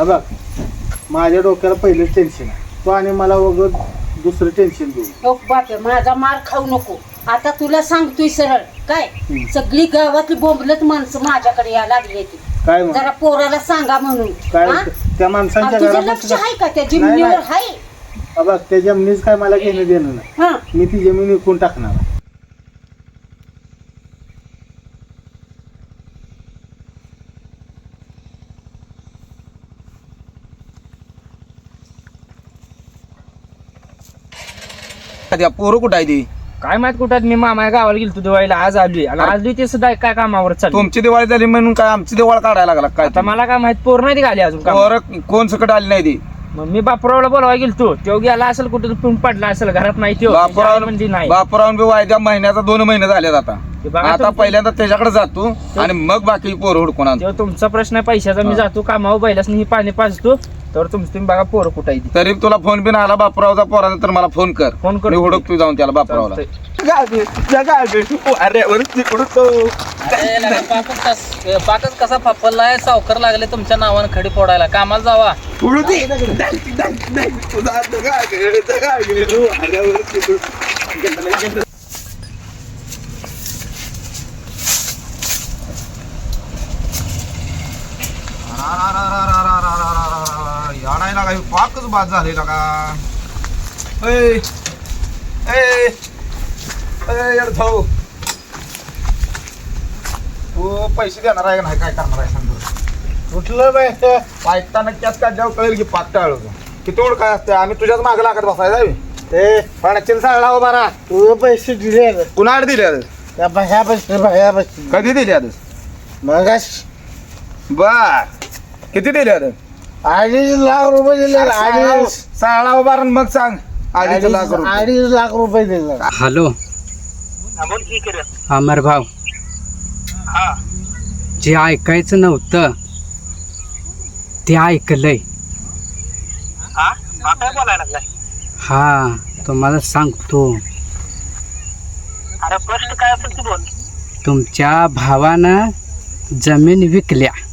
बघ माझ्या डोक्याला पहिलं टेन्शन आहे. तो आणि मला वगैरे दुसरं टेन्शन देऊ. हो बापे माझा मार खाऊ नको. आता तुला सांगतोय सरळ काय. सगळी गावातली बोंबलत माणसं माझ्याकडे या लागली ती काय मग? जरा पोराला सांगा म्हणून. काय? हा? त्या आणि माणसांच्या तुझं लक्ष आहे का? त्या नाही, जमिनीवर नाही. आहे बघ त्या जमिनीच काय मला घेणं देणं नाही. हा. मी ती जमीन विकून टाकणार. त्या पोरं कुठं आहे ती? काय माहीत कुठं? मी मामा गावाला गेलो दिवाळीला. आज आलोय आणि आलोय ते सुद्धा काय कामावर चालू तुमची दिवाळी झाली म्हणून काय आमची दिवाळ काढायला लागला काय आता मला काय माहीत पोर नाही ती आली अजून का पोरं कोण सकट आली नाही ती? मग मी बापरावला बोलवाय गेलतो तो गेला असेल कुठं पिऊन पडला असेल घरात नाही तो. बापराव म्हणजे नाही. बापरावून बी वायद्या महिन्याचा दोन महिने झालेत आता. ते बघा आता तुमचं- पहिल्यांदा त्याच्याकडे जातो आणि मग बाकी पोरं हुडकून आणतो. तो तुमचा प्रश्न आहे पैशाचा. मी. जातो कामावर बैलासनी ही पाणी पाजतो. तर तुमचं तुम्ही बघा पोरं कुठं आहे ती. तरी तुला फोन बिन आला बापरावचा पोराचा तर मला फोन कर. फोन कर. मी हुडकतो जाऊन त्याला बापरावला. चालतंय. पाकच कसा फापरलाय सावकर लागले तुमच्या नावानं खडी फोडायला. कामाला जावा. पाकच बाद झालेला का ऐ, ऐ, ऐ, यार भाऊ तू पैसे देणार आहे का नाही? काय करणार आहे सांग बरं. कुठलं बाय ऐकताना त्यात काय जेव्हा कळेल की पाक टाळू किती ओढ काय असते आम्ही तुझ्याच मागे लागत बसायला ए पाण्याची सांगला हो बारा. तुझं पैसे दिले. कुणाला दिले भया पैसे कधी दिले मग बर. किती दिले अडीच लाख रुपये दिले. अडीच. साळा उभारून मग सांग. अडीच लाख रुपये. अडीच लाख रुपये दिले. हॅलो. अमर भाऊ. जे ऐकायचं नव्हतं ते ऐकलंय. हा? तुम्हाला सांगतो. तुमच्या भावानं जमीन विकल्या.